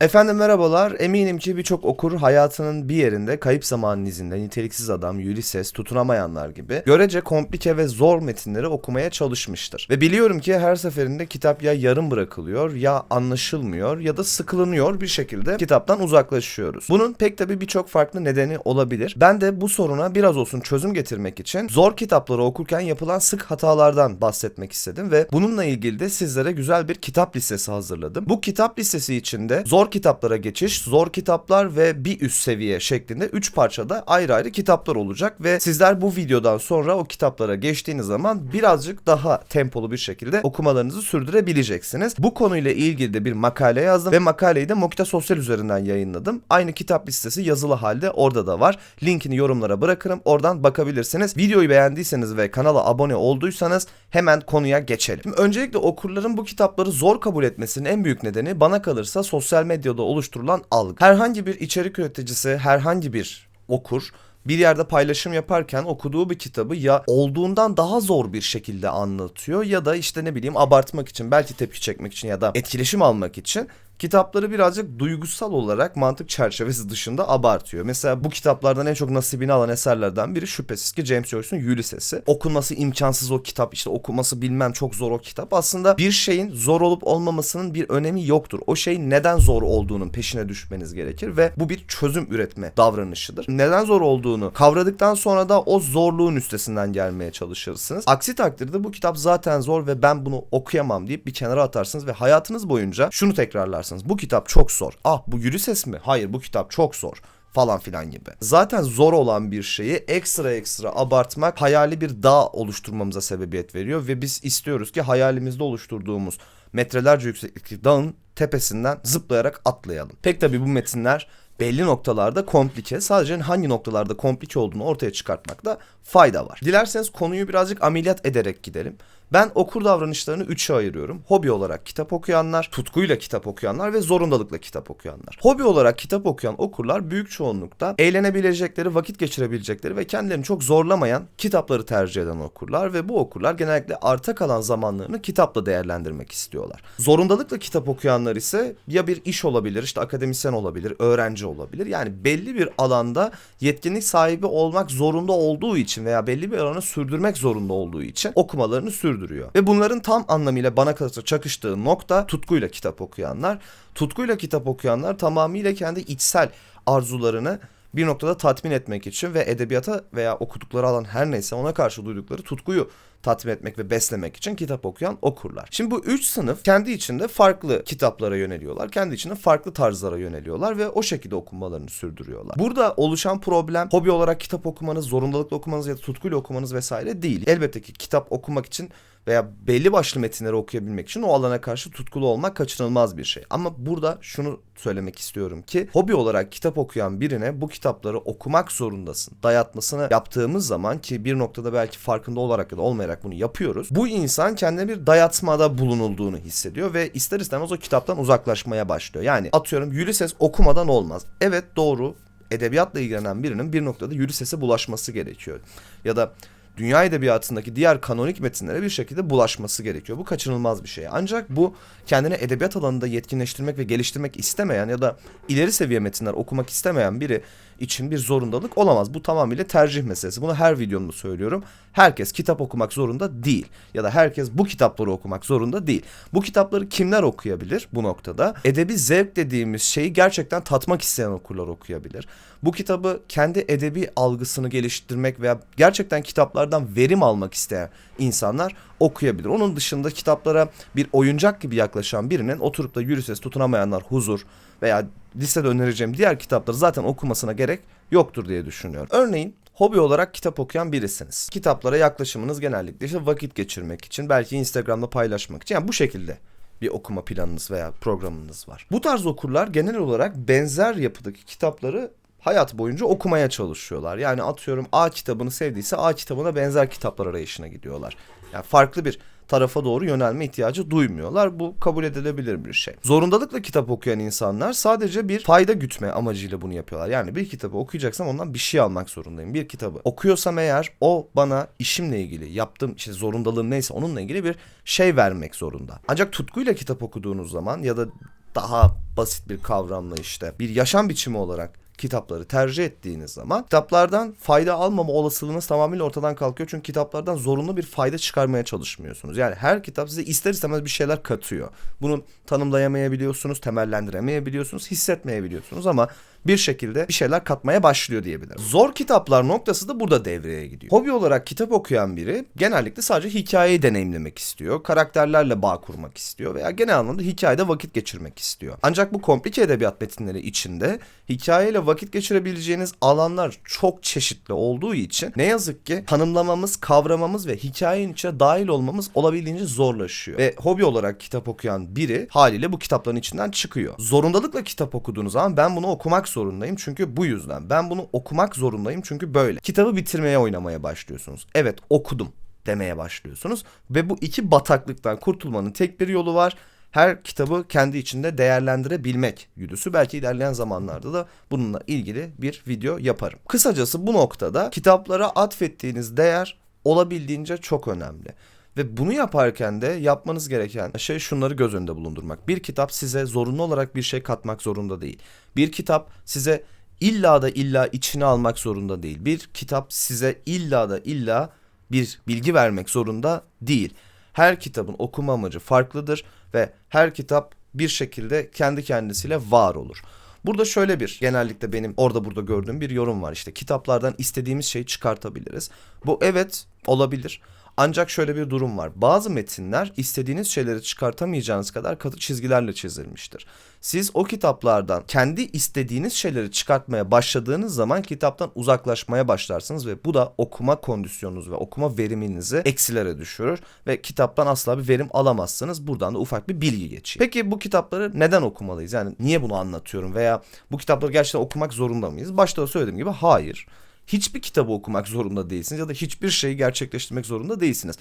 Efendim merhabalar. Eminim ki birçok okur hayatının bir yerinde kayıp zamanın izinde niteliksiz adam, Ulysses, tutunamayanlar gibi görece komplike ve zor metinleri okumaya çalışmıştır. Ve biliyorum ki her seferinde kitap ya yarım bırakılıyor ya anlaşılmıyor ya da sıkılınıyor bir şekilde kitaptan uzaklaşıyoruz. Bunun pek tabii birçok farklı nedeni olabilir. Ben de bu soruna biraz olsun çözüm getirmek için zor kitapları okurken yapılan sık hatalardan bahsetmek istedim ve bununla ilgili de sizlere güzel bir kitap listesi hazırladım. Bu kitap listesi içinde zor kitaplara geçiş, zor kitaplar ve bir üst seviye şeklinde 3 parçada ayrı ayrı kitaplar olacak ve sizler bu videodan sonra o kitaplara geçtiğiniz zaman birazcık daha tempolu bir şekilde okumalarınızı sürdürebileceksiniz. Bu konuyla ilgili de bir makale yazdım ve makaleyi de Mokita Sosyal üzerinden yayınladım. Aynı kitap listesi yazılı halde orada da var. Linkini yorumlara bırakırım. Oradan bakabilirsiniz. Videoyu beğendiyseniz ve kanala abone olduysanız hemen konuya geçelim. Şimdi öncelikle okurların bu kitapları zor kabul etmesinin en büyük nedeni bana kalırsa sosyal medyada oluşturulan algı. Herhangi bir içerik üreticisi, herhangi bir okur bir yerde paylaşım yaparken okuduğu bir kitabı ya olduğundan daha zor bir şekilde anlatıyor ya da işte ne bileyim abartmak için belki tepki çekmek için ya da etkileşim almak için kitapları birazcık duygusal olarak mantık çerçevesi dışında abartıyor. Mesela bu kitaplardan en çok nasibini alan eserlerden biri şüphesiz ki James Joyce'un Ulysses'i. Okunması imkansız o kitap işte okuması bilmem çok zor o kitap. Aslında bir şeyin zor olup olmamasının bir önemi yoktur. O şeyin neden zor olduğunun peşine düşmeniz gerekir ve bu bir çözüm üretme davranışıdır. Neden zor olduğunu kavradıktan sonra da o zorluğun üstesinden gelmeye çalışırsınız. Aksi takdirde bu kitap zaten zor ve ben bunu okuyamam deyip bir kenara atarsınız ve hayatınız boyunca şunu tekrarlarsınız. Bu kitap çok zor. Ah bu Ulysses mi? Hayır bu kitap çok zor falan filan gibi. Zaten zor olan bir şeyi ekstra ekstra abartmak hayali bir dağ oluşturmamıza sebebiyet veriyor ve biz istiyoruz ki hayalimizde oluşturduğumuz metrelerce yükseklik dağın tepesinden zıplayarak atlayalım. Pek tabii bu metinler belli noktalarda komplike. Sadece hangi noktalarda komplike olduğunu ortaya çıkartmakta fayda var. Dilerseniz konuyu birazcık ameliyat ederek gidelim. Ben okur davranışlarını üçe ayırıyorum. Hobi olarak kitap okuyanlar, tutkuyla kitap okuyanlar ve zorundalıkla kitap okuyanlar. Hobi olarak kitap okuyan okurlar büyük çoğunlukta eğlenebilecekleri, vakit geçirebilecekleri ve kendilerini çok zorlamayan kitapları tercih eden okurlar ve bu okurlar genellikle arta kalan zamanlarını kitapla değerlendirmek istiyorlar. Zorundalıkla kitap okuyanlar ise ya bir iş olabilir, işte akademisyen olabilir, öğrenci olabilir. Yani belli bir alanda yetkinlik sahibi olmak zorunda olduğu için veya belli bir alanı sürdürmek zorunda olduğu için okumalarını sürdürüyor. Ve bunların tam anlamıyla bana kalırsa çakıştığı nokta tutkuyla kitap okuyanlar. Tutkuyla kitap okuyanlar tamamıyla kendi içsel arzularını bir noktada tatmin etmek için ve edebiyata veya okudukları alan her neyse ona karşı duydukları tutkuyu tatmin etmek ve beslemek için kitap okuyan okurlar. Şimdi bu üç sınıf kendi içinde farklı kitaplara yöneliyorlar. Kendi içinde farklı tarzlara yöneliyorlar ve o şekilde okumalarını sürdürüyorlar. Burada oluşan problem hobi olarak kitap okumanız, zorundalıkla okumanız ya da tutkuyla okumanız vesaire değil. Elbette ki kitap okumak için veya belli başlı metinleri okuyabilmek için o alana karşı tutkulu olmak kaçınılmaz bir şey. Ama burada şunu söylemek istiyorum ki hobi olarak kitap okuyan birine bu kitapları okumak zorundasın. Dayatmasını yaptığımız zaman ki bir noktada belki farkında olarak ya da olmayarak bunu yapıyoruz. Bu insan kendine bir dayatmada bulunulduğunu hissediyor ve ister istemez o kitaptan uzaklaşmaya başlıyor. Yani atıyorum Ulysses okumadan olmaz. Evet doğru edebiyatla ilgilenen birinin bir noktada Ulysses'e bulaşması gerekiyor. Ya da dünya edebiyatındaki diğer kanonik metinlere bir şekilde bulaşması gerekiyor. Bu kaçınılmaz bir şey. Ancak bu kendini edebiyat alanında yetkinleştirmek ve geliştirmek istemeyen ya da ileri seviye metinler okumak istemeyen biri için bir zorundalık olamaz. Bu tamamıyla tercih meselesi. Bunu her videomda söylüyorum. Herkes kitap okumak zorunda değil. Ya da herkes bu kitapları okumak zorunda değil. Bu kitapları kimler okuyabilir bu noktada? Edebi zevk dediğimiz şeyi gerçekten tatmak isteyen okurlar okuyabilir. Bu kitabı kendi edebi algısını geliştirmek veya gerçekten kitaplardan verim almak isteyen insanlar okuyabilir. Onun dışında kitaplara bir oyuncak gibi yaklaşan birinin oturup da Ulysses tutunamayanlar huzur veya listede önereceğim diğer kitapları zaten okumasına gerek yoktur diye düşünüyorum. Örneğin hobi olarak kitap okuyan birisiniz. Kitaplara yaklaşımınız genellikle işte vakit geçirmek için, belki Instagram'da paylaşmak için. Yani bu şekilde bir okuma planınız veya programınız var. Bu tarz okurlar genel olarak benzer yapıdaki kitapları hayat boyunca okumaya çalışıyorlar. Yani atıyorum A kitabını sevdiyse A kitabına benzer kitaplar arayışına gidiyorlar. Yani farklı bir tarafa doğru yönelme ihtiyacı duymuyorlar. Bu kabul edilebilir bir şey. Zorundalıkla kitap okuyan insanlar sadece bir fayda gütme amacıyla bunu yapıyorlar. Yani bir kitabı okuyacaksam ondan bir şey almak zorundayım. Bir kitabı okuyorsam eğer o bana işimle ilgili yaptığım işte zorundalığım neyse onunla ilgili bir şey vermek zorunda. Ancak tutkuyla kitap okuduğunuz zaman ya da daha basit bir kavramla işte bir yaşam biçimi olarak kitapları tercih ettiğiniz zaman kitaplardan fayda almama olasılığınız tamamıyla ortadan kalkıyor. Çünkü kitaplardan zorunlu bir fayda çıkarmaya çalışmıyorsunuz. Yani her kitap size ister istemez bir şeyler katıyor. Bunu tanımlayamayabiliyorsunuz, temellendiremeyebiliyorsunuz, hissetmeyebiliyorsunuz ama bir şekilde bir şeyler katmaya başlıyor diyebilirim. Zor kitaplar noktası da burada devreye gidiyor. Hobi olarak kitap okuyan biri genellikle sadece hikayeyi deneyimlemek istiyor. Karakterlerle bağ kurmak istiyor veya genel anlamda hikayede vakit geçirmek istiyor. Ancak bu komplike edebiyat metinleri içinde hikayeyle vakit geçirebileceğiniz alanlar çok çeşitli olduğu için ne yazık ki tanımlamamız, kavramamız ve hikayenin içine dahil olmamız olabildiğince zorlaşıyor. Ve hobi olarak kitap okuyan biri haliyle bu kitapların içinden çıkıyor. Zorundalıkla kitap okuduğunuz zaman ben bunu okumak zorundayım çünkü bu yüzden. Ben bunu okumak zorundayım çünkü böyle. Kitabı bitirmeye oynamaya başlıyorsunuz. Evet okudum demeye başlıyorsunuz ve bu iki bataklıktan kurtulmanın tek bir yolu var her kitabı kendi içinde değerlendirebilmek güdüsü. Belki ilerleyen zamanlarda da bununla ilgili bir video yaparım. Kısacası bu noktada kitaplara atfettiğiniz değer olabildiğince çok önemli. Ve bunu yaparken de yapmanız gereken şey şunları göz önünde bulundurmak. Bir kitap size zorunlu olarak bir şey katmak zorunda değil. Bir kitap size illa da illa içine almak zorunda değil. Bir kitap size illa da illa bir bilgi vermek zorunda değil. Her kitabın okuma amacı farklıdır ve her kitap bir şekilde kendi kendisiyle var olur. Burada şöyle bir genellikle benim orada burada gördüğüm bir yorum var. İşte kitaplardan istediğimiz şeyi çıkartabiliriz. Bu evet olabilir. Ancak şöyle bir durum var. Bazı metinler istediğiniz şeyleri çıkartamayacağınız kadar katı çizgilerle çizilmiştir. Siz o kitaplardan kendi istediğiniz şeyleri çıkartmaya başladığınız zaman kitaptan uzaklaşmaya başlarsınız ve bu da okuma kondisyonunuz ve okuma veriminizi eksilere düşürür ve kitaptan asla bir verim alamazsınız. Buradan da ufak bir bilgi geçeyim. Peki bu kitapları neden okumalıyız? Yani niye bunu anlatıyorum veya bu kitapları gerçekten okumak zorunda mıyız? Başta da söylediğim gibi hayır hiçbir kitabı okumak zorunda değilsiniz ya da hiçbir şeyi gerçekleştirmek zorunda değilsiniz.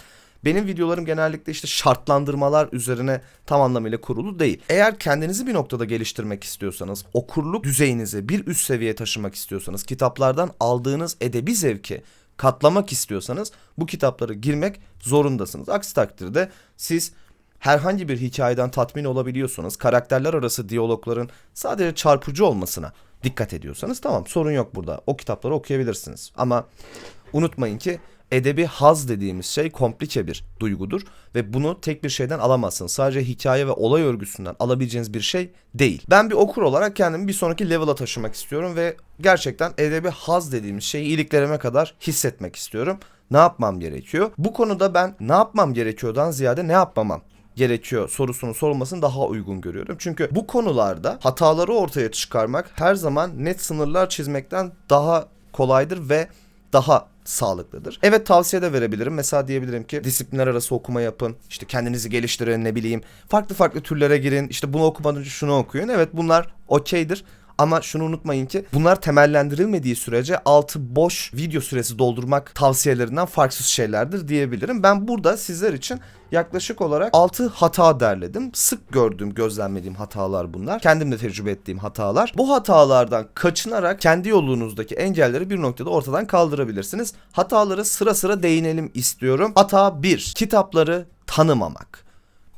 Benim videolarım genellikle işte şartlandırmalar üzerine tam anlamıyla kurulu değil. Eğer kendinizi bir noktada geliştirmek istiyorsanız, okurluk düzeyinizi bir üst seviyeye taşımak istiyorsanız, kitaplardan aldığınız edebi zevki katlamak istiyorsanız bu kitaplara girmek zorundasınız. Aksi takdirde siz herhangi bir hikayeden tatmin olabiliyorsanız, karakterler arası diyalogların sadece çarpıcı olmasına dikkat ediyorsanız tamam sorun yok burada. O kitapları okuyabilirsiniz. Ama unutmayın ki edebi haz dediğimiz şey komplike bir duygudur ve bunu tek bir şeyden alamazsınız. Sadece hikaye ve olay örgüsünden alabileceğiniz bir şey değil. Ben bir okur olarak kendimi bir sonraki level'a taşımak istiyorum ve gerçekten edebi haz dediğimiz şeyi iliklerime kadar hissetmek istiyorum. Ne yapmam gerekiyor? Bu konuda ben ne yapmam gerekiyordan ziyade ne yapmamam gerekiyor sorusunun sorulmasını daha uygun görüyorum. Çünkü bu konularda hataları ortaya çıkarmak her zaman net sınırlar çizmekten daha kolaydır ve daha sağlıklıdır. Evet tavsiye de verebilirim. Mesela diyebilirim ki disiplinler arası okuma yapın. İşte kendinizi geliştirin ne bileyim. Farklı farklı türlere girin. İşte bunu okumadan önce şunu okuyun. Evet bunlar okeydir. Ama şunu unutmayın ki bunlar temellendirilmediği sürece altı boş video süresi doldurmak tavsiyelerinden farksız şeylerdir diyebilirim. Ben burada sizler için yaklaşık olarak 6 hata derledim. Sık gördüğüm, gözlemlediğim hatalar bunlar. Kendim de tecrübe ettiğim hatalar. Bu hatalardan kaçınarak kendi yolunuzdaki engelleri bir noktada ortadan kaldırabilirsiniz. Hataları sıra sıra değinelim istiyorum. Hata 1. Kitapları tanımamak.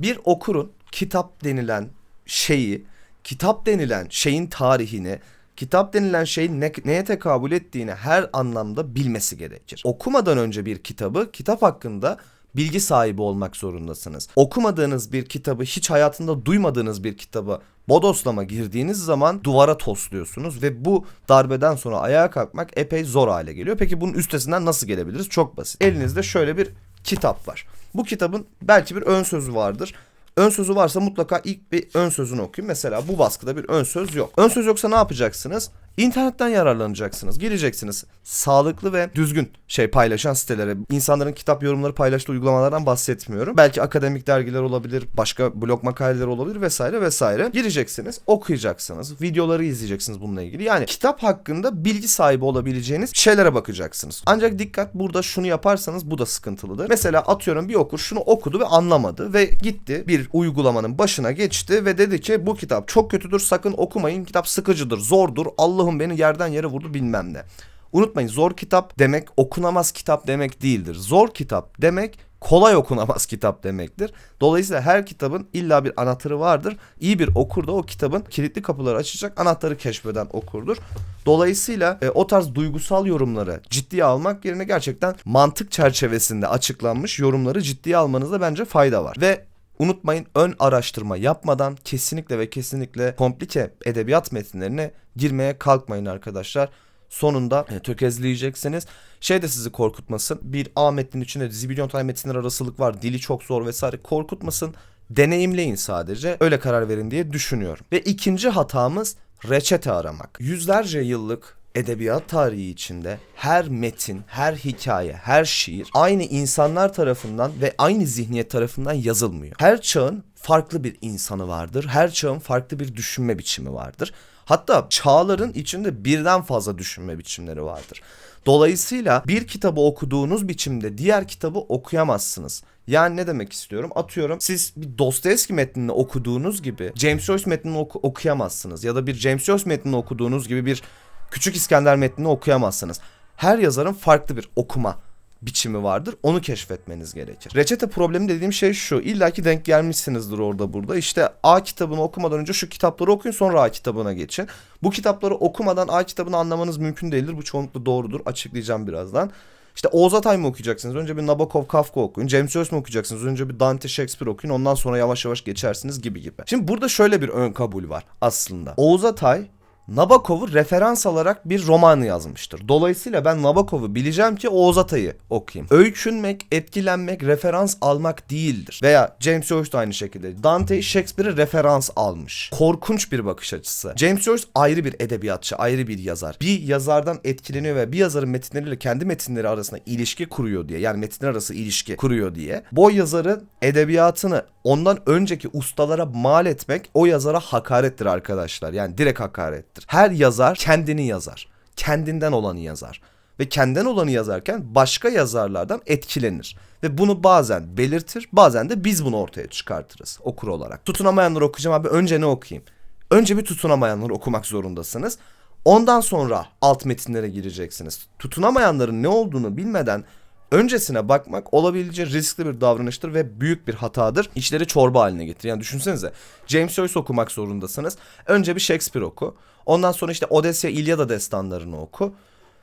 Bir okurun kitap denilen şeyi kitap denilen şeyin tarihini, kitap denilen şeyin ne, neye tekabül ettiğini her anlamda bilmesi gerekir. Okumadan önce bir kitabı, kitap hakkında bilgi sahibi olmak zorundasınız. Okumadığınız bir kitabı, hiç hayatında duymadığınız bir kitabı bodoslama girdiğiniz zaman duvara tosluyorsunuz ve bu darbeden sonra ayağa kalkmak epey zor hale geliyor. Peki bunun üstesinden nasıl gelebiliriz? Çok basit. Elinizde şöyle bir kitap var. Bu kitabın belki bir ön sözü vardır. Ön sözü varsa mutlaka ilk bir ön sözünü okuyun. Mesela bu baskıda bir ön söz yok. Ön söz yoksa ne yapacaksınız? İnternetten yararlanacaksınız. Gireceksiniz. Sağlıklı ve düzgün şey paylaşan sitelere. insanların kitap yorumları paylaştığı uygulamalardan bahsetmiyorum. Belki akademik dergiler olabilir, başka blog makaleleri olabilir vesaire vesaire. Gireceksiniz, okuyacaksınız, videoları izleyeceksiniz bununla ilgili. Yani kitap hakkında bilgi sahibi olabileceğiniz şeylere bakacaksınız. Ancak dikkat burada şunu yaparsanız bu da sıkıntılıdır. Mesela atıyorum bir okur şunu okudu ve anlamadı ve gitti bir uygulamanın başına geçti ve dedi ki bu kitap çok kötüdür sakın okumayın kitap sıkıcıdır zordur Allah'ım beni yerden yere vurdu bilmem ne. Unutmayın zor kitap demek okunamaz kitap demek değildir. Zor kitap demek kolay okunamaz kitap demektir. Dolayısıyla her kitabın illa bir anahtarı vardır. İyi bir okur da o kitabın kilitli kapıları açacak anahtarı keşfeden okurdur. Dolayısıyla e, o tarz duygusal yorumları ciddiye almak yerine gerçekten mantık çerçevesinde açıklanmış yorumları ciddiye almanızda bence fayda var. Ve Unutmayın ön araştırma yapmadan kesinlikle ve kesinlikle komplike edebiyat metinlerine girmeye kalkmayın arkadaşlar. Sonunda tökezleyeceksiniz. Şey de sizi korkutmasın. Bir A metnin içinde zibilyon tane metinler arasılık var. Dili çok zor vesaire korkutmasın. Deneyimleyin sadece. Öyle karar verin diye düşünüyorum. Ve ikinci hatamız reçete aramak. Yüzlerce yıllık edebiyat tarihi içinde her metin, her hikaye, her şiir aynı insanlar tarafından ve aynı zihniyet tarafından yazılmıyor. Her çağın farklı bir insanı vardır. Her çağın farklı bir düşünme biçimi vardır. Hatta çağların içinde birden fazla düşünme biçimleri vardır. Dolayısıyla bir kitabı okuduğunuz biçimde diğer kitabı okuyamazsınız. Yani ne demek istiyorum? Atıyorum siz bir Dostoyevski metnini okuduğunuz gibi James Joyce metnini oku- okuyamazsınız. Ya da bir James Joyce metnini okuduğunuz gibi bir Küçük İskender metnini okuyamazsınız. Her yazarın farklı bir okuma biçimi vardır. Onu keşfetmeniz gerekir. Reçete problemi dediğim şey şu. İlla ki denk gelmişsinizdir orada burada. İşte A kitabını okumadan önce şu kitapları okuyun sonra A kitabına geçin. Bu kitapları okumadan A kitabını anlamanız mümkün değildir. Bu çoğunlukla doğrudur. Açıklayacağım birazdan. İşte Oğuz Atay mı okuyacaksınız? Önce bir Nabokov, Kafka okuyun. James Joyce mi okuyacaksınız? Önce bir Dante, Shakespeare okuyun. Ondan sonra yavaş yavaş geçersiniz gibi gibi. Şimdi burada şöyle bir ön kabul var aslında. Oğuz Atay Nabokov'u referans alarak bir roman yazmıştır. Dolayısıyla ben Nabokov'u bileceğim ki Oğuz Atay'ı okuyayım. Öykünmek, etkilenmek, referans almak değildir. Veya James Joyce da aynı şekilde. Dante Shakespeare'e referans almış. Korkunç bir bakış açısı. James Joyce ayrı bir edebiyatçı, ayrı bir yazar. Bir yazardan etkileniyor ve bir yazarın metinleriyle kendi metinleri arasında ilişki kuruyor diye. Yani metinler arası ilişki kuruyor diye. Bu yazarın edebiyatını ondan önceki ustalara mal etmek o yazara hakarettir arkadaşlar. Yani direkt hakarettir. Her yazar kendini yazar. Kendinden olanı yazar. Ve kendinden olanı yazarken başka yazarlardan etkilenir. Ve bunu bazen belirtir, bazen de biz bunu ortaya çıkartırız okur olarak. Tutunamayanları okuyacağım abi önce ne okuyayım? Önce bir tutunamayanları okumak zorundasınız. Ondan sonra alt metinlere gireceksiniz. Tutunamayanların ne olduğunu bilmeden öncesine bakmak olabildiğince riskli bir davranıştır ve büyük bir hatadır. İşleri çorba haline getirir. Yani düşünsenize James Joyce okumak zorundasınız. Önce bir Shakespeare oku. Ondan sonra işte Odessya İlyada destanlarını oku.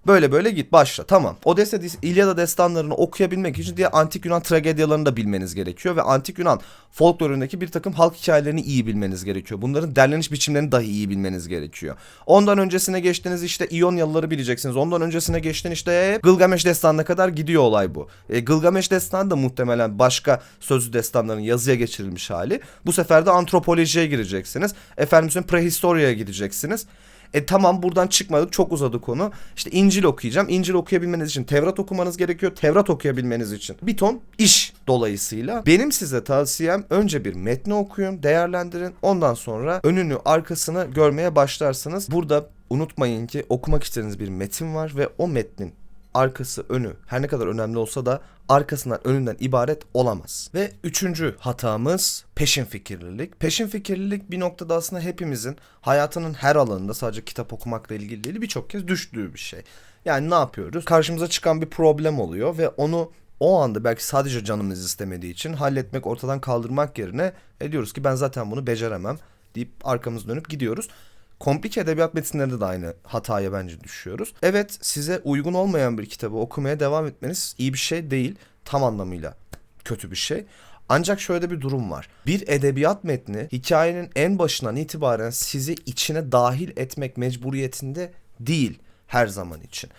Böyle böyle git başla tamam. Odessa İlyada destanlarını okuyabilmek için diye antik Yunan tragedyalarını da bilmeniz gerekiyor ve antik Yunan folklorundaki bir takım halk hikayelerini iyi bilmeniz gerekiyor. Bunların derleniş biçimlerini dahi iyi bilmeniz gerekiyor. Ondan öncesine geçtiğiniz işte İyonyalıları bileceksiniz. Ondan öncesine geçtiğin işte Gılgameş destanına kadar gidiyor olay bu. E, Gılgameş destanı da muhtemelen başka sözlü destanların yazıya geçirilmiş hali. Bu sefer de antropolojiye gireceksiniz. Efendim prehistoriye gideceksiniz. E tamam buradan çıkmadık çok uzadı konu. İşte İncil okuyacağım. İncil okuyabilmeniz için Tevrat okumanız gerekiyor. Tevrat okuyabilmeniz için bir ton iş dolayısıyla. Benim size tavsiyem önce bir metni okuyun, değerlendirin. Ondan sonra önünü arkasını görmeye başlarsınız. Burada unutmayın ki okumak istediğiniz bir metin var ve o metnin arkası önü her ne kadar önemli olsa da arkasından önünden ibaret olamaz. Ve üçüncü hatamız peşin fikirlilik. Peşin fikirlilik bir noktada aslında hepimizin hayatının her alanında sadece kitap okumakla ilgili değil birçok kez düştüğü bir şey. Yani ne yapıyoruz? Karşımıza çıkan bir problem oluyor ve onu o anda belki sadece canımız istemediği için halletmek, ortadan kaldırmak yerine e diyoruz ki ben zaten bunu beceremem deyip arkamızı dönüp gidiyoruz. Komplike edebiyat metinlerinde de aynı hataya bence düşüyoruz. Evet size uygun olmayan bir kitabı okumaya devam etmeniz iyi bir şey değil. Tam anlamıyla kötü bir şey. Ancak şöyle bir durum var. Bir edebiyat metni hikayenin en başından itibaren sizi içine dahil etmek mecburiyetinde değil her zaman için.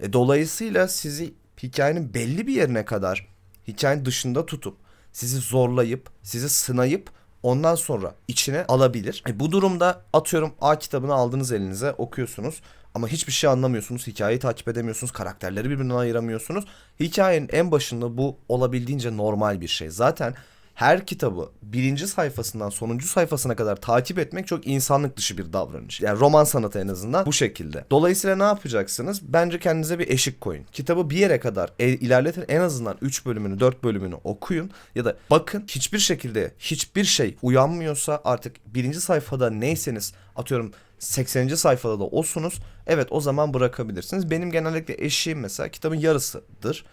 E, dolayısıyla sizi hikayenin belli bir yerine kadar hikayenin dışında tutup sizi zorlayıp, sizi sınayıp ondan sonra içine alabilir. E bu durumda atıyorum A kitabını aldınız elinize okuyorsunuz ama hiçbir şey anlamıyorsunuz. Hikayeyi takip edemiyorsunuz. Karakterleri birbirinden ayıramıyorsunuz. Hikayenin en başında bu olabildiğince normal bir şey. Zaten her kitabı birinci sayfasından sonuncu sayfasına kadar takip etmek çok insanlık dışı bir davranış. Yani roman sanatı en azından bu şekilde. Dolayısıyla ne yapacaksınız? Bence kendinize bir eşik koyun. Kitabı bir yere kadar e, ilerletin. En azından 3 bölümünü 4 bölümünü okuyun. Ya da bakın hiçbir şekilde hiçbir şey uyanmıyorsa artık birinci sayfada neyseniz atıyorum 80. sayfada da olsunuz. Evet o zaman bırakabilirsiniz. Benim genellikle eşiğim mesela kitabın yarısıdır.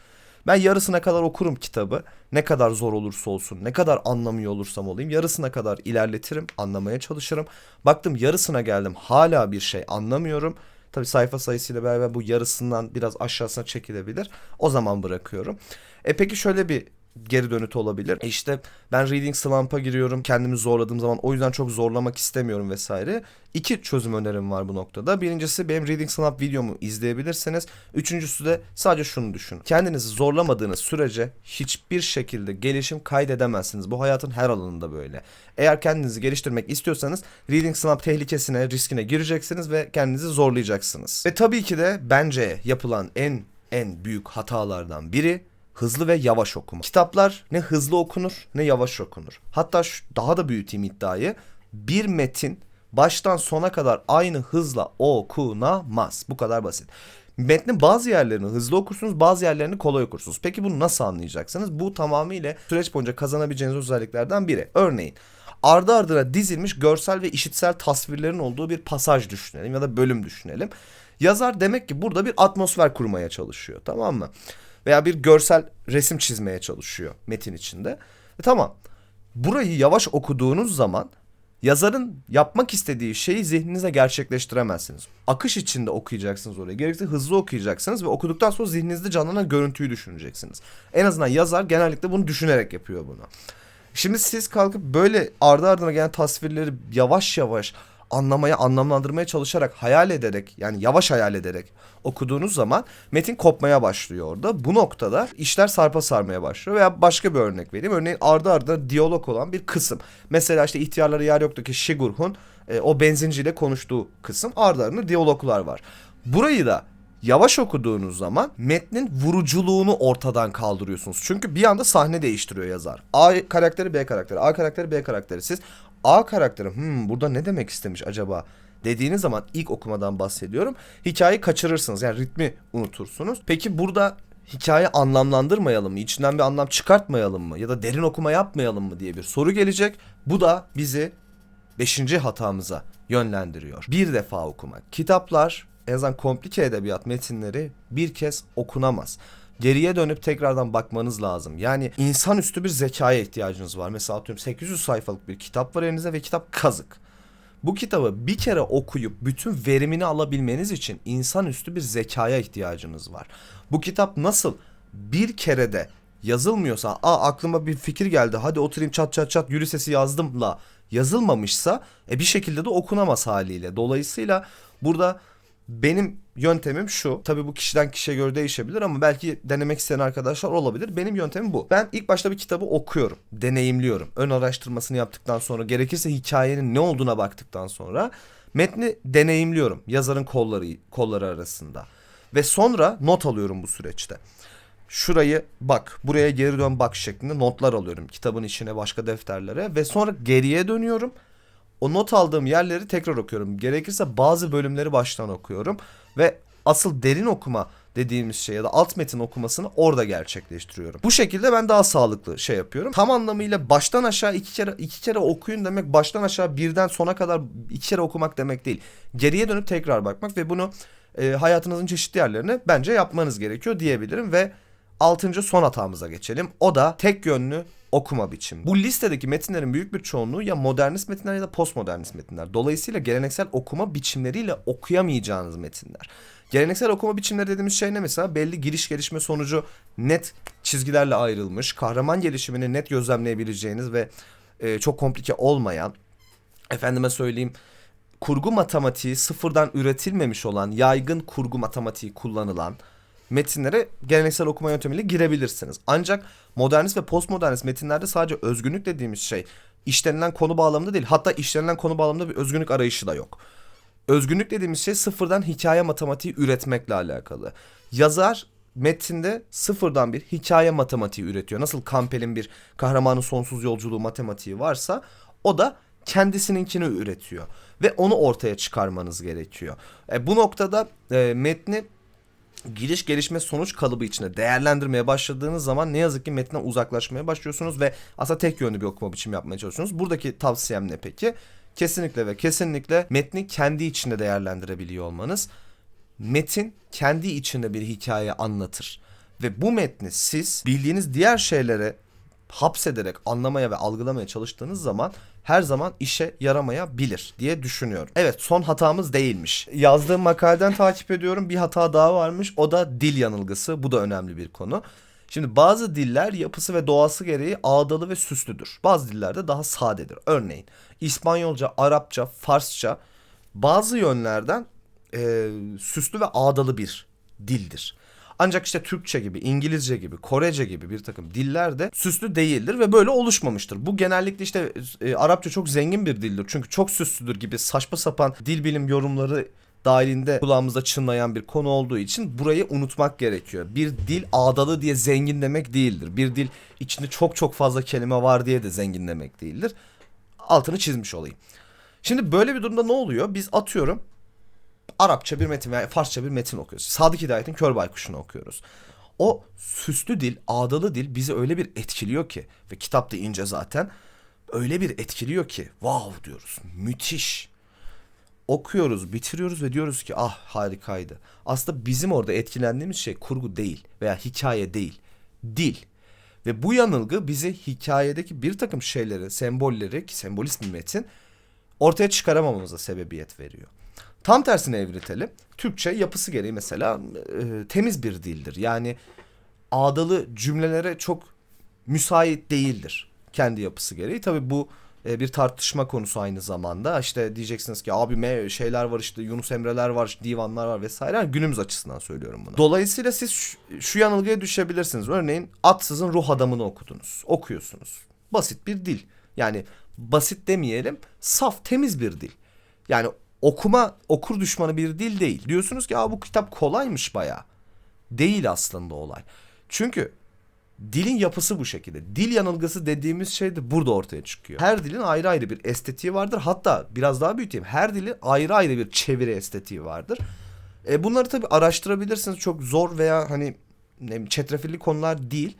Ben yarısına kadar okurum kitabı. Ne kadar zor olursa olsun, ne kadar anlamıyor olursam olayım yarısına kadar ilerletirim, anlamaya çalışırım. Baktım yarısına geldim hala bir şey anlamıyorum. Tabi sayfa sayısıyla beraber bu yarısından biraz aşağısına çekilebilir. O zaman bırakıyorum. E peki şöyle bir geri dönütü olabilir. E işte ben reading slump'a giriyorum. Kendimi zorladığım zaman o yüzden çok zorlamak istemiyorum vesaire. İki çözüm önerim var bu noktada. Birincisi benim reading slump videomu izleyebilirsiniz. Üçüncüsü de sadece şunu düşün. Kendinizi zorlamadığınız sürece hiçbir şekilde gelişim kaydedemezsiniz. Bu hayatın her alanında böyle. Eğer kendinizi geliştirmek istiyorsanız reading slump tehlikesine, riskine gireceksiniz ve kendinizi zorlayacaksınız. Ve tabii ki de bence yapılan en en büyük hatalardan biri hızlı ve yavaş okuma. Kitaplar ne hızlı okunur ne yavaş okunur. Hatta şu, daha da büyüteyim iddiayı. Bir metin baştan sona kadar aynı hızla okunamaz. Bu kadar basit. Metnin bazı yerlerini hızlı okursunuz, bazı yerlerini kolay okursunuz. Peki bunu nasıl anlayacaksınız? Bu tamamıyla süreç boyunca kazanabileceğiniz özelliklerden biri. Örneğin ardı ardına dizilmiş görsel ve işitsel tasvirlerin olduğu bir pasaj düşünelim ya da bölüm düşünelim. Yazar demek ki burada bir atmosfer kurmaya çalışıyor tamam mı? Veya bir görsel resim çizmeye çalışıyor metin içinde. E, tamam. Burayı yavaş okuduğunuz zaman yazarın yapmak istediği şeyi zihninize gerçekleştiremezsiniz. Akış içinde okuyacaksınız orayı. Gerekirse hızlı okuyacaksınız ve okuduktan sonra zihninizde canlanan görüntüyü düşüneceksiniz. En azından yazar genellikle bunu düşünerek yapıyor bunu. Şimdi siz kalkıp böyle ardı ardına gelen tasvirleri yavaş yavaş anlamaya, anlamlandırmaya çalışarak, hayal ederek yani yavaş hayal ederek okuduğunuz zaman metin kopmaya başlıyor orada. Bu noktada işler sarpa sarmaya başlıyor veya başka bir örnek vereyim. Örneğin ardı ardına diyalog olan bir kısım. Mesela işte ihtiyarları yer yoktaki Shigurh'un e, o benzinciyle konuştuğu kısım ardı ardına diyaloglar var. Burayı da yavaş okuduğunuz zaman metnin vuruculuğunu ortadan kaldırıyorsunuz. Çünkü bir anda sahne değiştiriyor yazar. A karakteri B karakteri, A karakteri B karakteri. Siz A karakteri hmm, burada ne demek istemiş acaba dediğiniz zaman ilk okumadan bahsediyorum. Hikayeyi kaçırırsınız yani ritmi unutursunuz. Peki burada hikaye anlamlandırmayalım mı? İçinden bir anlam çıkartmayalım mı? Ya da derin okuma yapmayalım mı diye bir soru gelecek. Bu da bizi beşinci hatamıza yönlendiriyor. Bir defa okumak. Kitaplar en azından komplike edebiyat metinleri bir kez okunamaz geriye dönüp tekrardan bakmanız lazım. Yani insanüstü bir zekaya ihtiyacınız var. Mesela atıyorum 800 sayfalık bir kitap var elinizde ve kitap kazık. Bu kitabı bir kere okuyup bütün verimini alabilmeniz için insanüstü bir zekaya ihtiyacınız var. Bu kitap nasıl bir kerede yazılmıyorsa, aa aklıma bir fikir geldi hadi oturayım çat çat çat yürü sesi yazdımla yazılmamışsa e bir şekilde de okunamaz haliyle. Dolayısıyla burada benim yöntemim şu. Tabii bu kişiden kişiye göre değişebilir ama belki denemek isteyen arkadaşlar olabilir. Benim yöntemim bu. Ben ilk başta bir kitabı okuyorum, deneyimliyorum. Ön araştırmasını yaptıktan sonra gerekirse hikayenin ne olduğuna baktıktan sonra metni deneyimliyorum yazarın kolları kolları arasında. Ve sonra not alıyorum bu süreçte. Şurayı bak, buraya geri dön bak şeklinde notlar alıyorum kitabın içine başka defterlere ve sonra geriye dönüyorum o not aldığım yerleri tekrar okuyorum. Gerekirse bazı bölümleri baştan okuyorum ve asıl derin okuma dediğimiz şey ya da alt metin okumasını orada gerçekleştiriyorum. Bu şekilde ben daha sağlıklı şey yapıyorum. Tam anlamıyla baştan aşağı iki kere iki kere okuyun demek baştan aşağı birden sona kadar iki kere okumak demek değil. Geriye dönüp tekrar bakmak ve bunu e, hayatınızın çeşitli yerlerine bence yapmanız gerekiyor diyebilirim ve altıncı son hatamıza geçelim. O da tek yönlü okuma biçimi. Bu listedeki metinlerin büyük bir çoğunluğu ya modernist metinler ya da postmodernist metinler. Dolayısıyla geleneksel okuma biçimleriyle okuyamayacağınız metinler. Geleneksel okuma biçimleri dediğimiz şey ne mesela? Belli giriş gelişme sonucu net çizgilerle ayrılmış, kahraman gelişimini net gözlemleyebileceğiniz ve e, çok komplike olmayan, efendime söyleyeyim kurgu matematiği sıfırdan üretilmemiş olan yaygın kurgu matematiği kullanılan metinlere geleneksel okuma yöntemiyle girebilirsiniz. Ancak modernist ve postmodernist metinlerde sadece özgünlük dediğimiz şey işlenilen konu bağlamında değil. Hatta işlenilen konu bağlamında bir özgünlük arayışı da yok. Özgünlük dediğimiz şey sıfırdan hikaye matematiği üretmekle alakalı. Yazar metinde sıfırdan bir hikaye matematiği üretiyor. Nasıl Campbell'in bir kahramanın sonsuz yolculuğu matematiği varsa o da kendisininkini üretiyor ve onu ortaya çıkarmanız gerekiyor. E, bu noktada e, metni giriş gelişme sonuç kalıbı içinde değerlendirmeye başladığınız zaman ne yazık ki metinden uzaklaşmaya başlıyorsunuz ve aslında tek yönlü bir okuma biçimi yapmaya çalışıyorsunuz. Buradaki tavsiyem ne peki? Kesinlikle ve kesinlikle metni kendi içinde değerlendirebiliyor olmanız. Metin kendi içinde bir hikaye anlatır Ve bu metni siz bildiğiniz diğer şeylere hapsederek anlamaya ve algılamaya çalıştığınız zaman her zaman işe yaramayabilir diye düşünüyorum. Evet son hatamız değilmiş. Yazdığım makaleden takip ediyorum bir hata daha varmış o da dil yanılgısı bu da önemli bir konu. Şimdi bazı diller yapısı ve doğası gereği ağdalı ve süslüdür. Bazı dillerde daha sadedir. Örneğin İspanyolca, Arapça, Farsça bazı yönlerden e, süslü ve ağdalı bir dildir. Ancak işte Türkçe gibi, İngilizce gibi, Korece gibi bir takım diller de süslü değildir ve böyle oluşmamıştır. Bu genellikle işte e, Arapça çok zengin bir dildir. Çünkü çok süslüdür gibi saçma sapan dil bilim yorumları dahilinde kulağımızda çınlayan bir konu olduğu için burayı unutmak gerekiyor. Bir dil ağdalı diye zengin demek değildir. Bir dil içinde çok çok fazla kelime var diye de zengin demek değildir. Altını çizmiş olayım. Şimdi böyle bir durumda ne oluyor? Biz atıyorum Arapça bir metin veya Farsça bir metin okuyoruz. Sadık Hidayet'in Kör Baykuş'unu okuyoruz. O süslü dil, ağdalı dil bizi öyle bir etkiliyor ki ve kitap da ince zaten. Öyle bir etkiliyor ki wow diyoruz. Müthiş. Okuyoruz, bitiriyoruz ve diyoruz ki ah harikaydı. Aslında bizim orada etkilendiğimiz şey kurgu değil veya hikaye değil. Dil. Ve bu yanılgı bizi hikayedeki bir takım şeyleri, sembolleri ki sembolist bir metin ortaya çıkaramamamıza sebebiyet veriyor. Tam tersine evriltelim. Türkçe yapısı gereği mesela e, temiz bir dildir. Yani ağdalı cümlelere çok müsait değildir kendi yapısı gereği. Tabii bu e, bir tartışma konusu aynı zamanda. İşte diyeceksiniz ki abi me şeyler var işte Yunus Emre'ler var, divanlar var vesaire. Yani günümüz açısından söylüyorum bunu. Dolayısıyla siz şu, şu yanılgıya düşebilirsiniz. Örneğin Atsız'ın Ruh Adamı'nı okudunuz. Okuyorsunuz. Basit bir dil. Yani basit demeyelim, saf temiz bir dil. Yani okuma okur düşmanı bir dil değil. Diyorsunuz ki Aa, bu kitap kolaymış baya. Değil aslında olay. Çünkü dilin yapısı bu şekilde. Dil yanılgısı dediğimiz şey de burada ortaya çıkıyor. Her dilin ayrı ayrı bir estetiği vardır. Hatta biraz daha büyüteyim. Her dilin ayrı ayrı bir çeviri estetiği vardır. E, bunları tabii araştırabilirsiniz. Çok zor veya hani ne çetrefilli konular değil.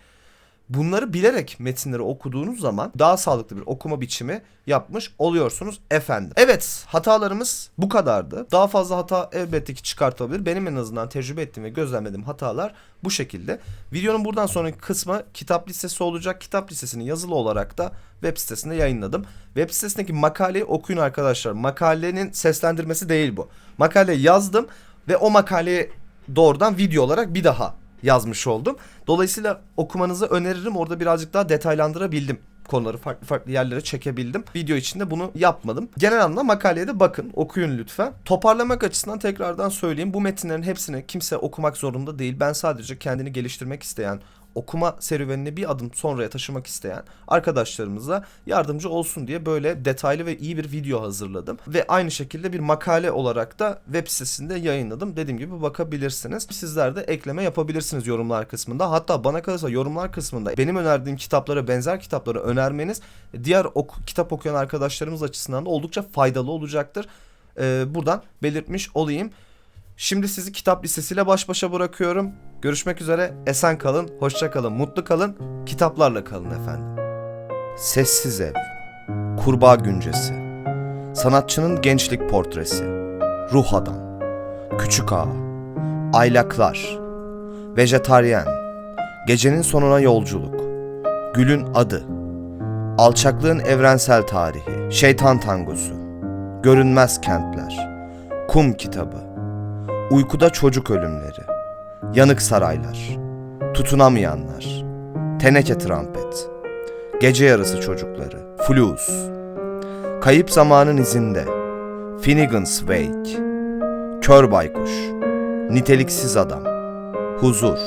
Bunları bilerek metinleri okuduğunuz zaman daha sağlıklı bir okuma biçimi yapmış oluyorsunuz efendim. Evet hatalarımız bu kadardı. Daha fazla hata elbette ki çıkartabilir. Benim en azından tecrübe ettiğim ve gözlemlediğim hatalar bu şekilde. Videonun buradan sonraki kısmı kitap listesi olacak. Kitap listesini yazılı olarak da web sitesinde yayınladım. Web sitesindeki makaleyi okuyun arkadaşlar. Makalenin seslendirmesi değil bu. Makaleyi yazdım ve o makaleyi doğrudan video olarak bir daha yazmış oldum. Dolayısıyla okumanızı öneririm. Orada birazcık daha detaylandırabildim konuları farklı farklı yerlere çekebildim. Video içinde bunu yapmadım. Genel anlamda makaleye de bakın, okuyun lütfen. Toparlamak açısından tekrardan söyleyeyim. Bu metinlerin hepsini kimse okumak zorunda değil. Ben sadece kendini geliştirmek isteyen, okuma serüvenini bir adım sonraya taşımak isteyen arkadaşlarımıza yardımcı olsun diye böyle detaylı ve iyi bir video hazırladım. Ve aynı şekilde bir makale olarak da web sitesinde yayınladım. Dediğim gibi bakabilirsiniz. Sizler de ekleme yapabilirsiniz yorumlar kısmında. Hatta bana kalırsa yorumlar kısmında benim önerdiğim kitaplara benzer kitapları önermeniz diğer ok kitap okuyan arkadaşlarımız açısından da oldukça faydalı olacaktır. Ee, buradan belirtmiş olayım. Şimdi sizi kitap listesiyle baş başa bırakıyorum. Görüşmek üzere. Esen kalın, hoşça kalın, mutlu kalın. Kitaplarla kalın efendim. Sessiz Ev Kurbağa Güncesi Sanatçının Gençlik Portresi Ruh Adam Küçük Ağa Aylaklar Vejetaryen Gecenin Sonuna Yolculuk Gülün Adı Alçaklığın Evrensel Tarihi Şeytan Tangosu Görünmez Kentler Kum Kitabı Uykuda çocuk ölümleri, yanık saraylar, tutunamayanlar, teneke trampet, gece yarısı çocukları, flus, kayıp zamanın izinde, Finnegan's Wake, kör baykuş, niteliksiz adam, huzur,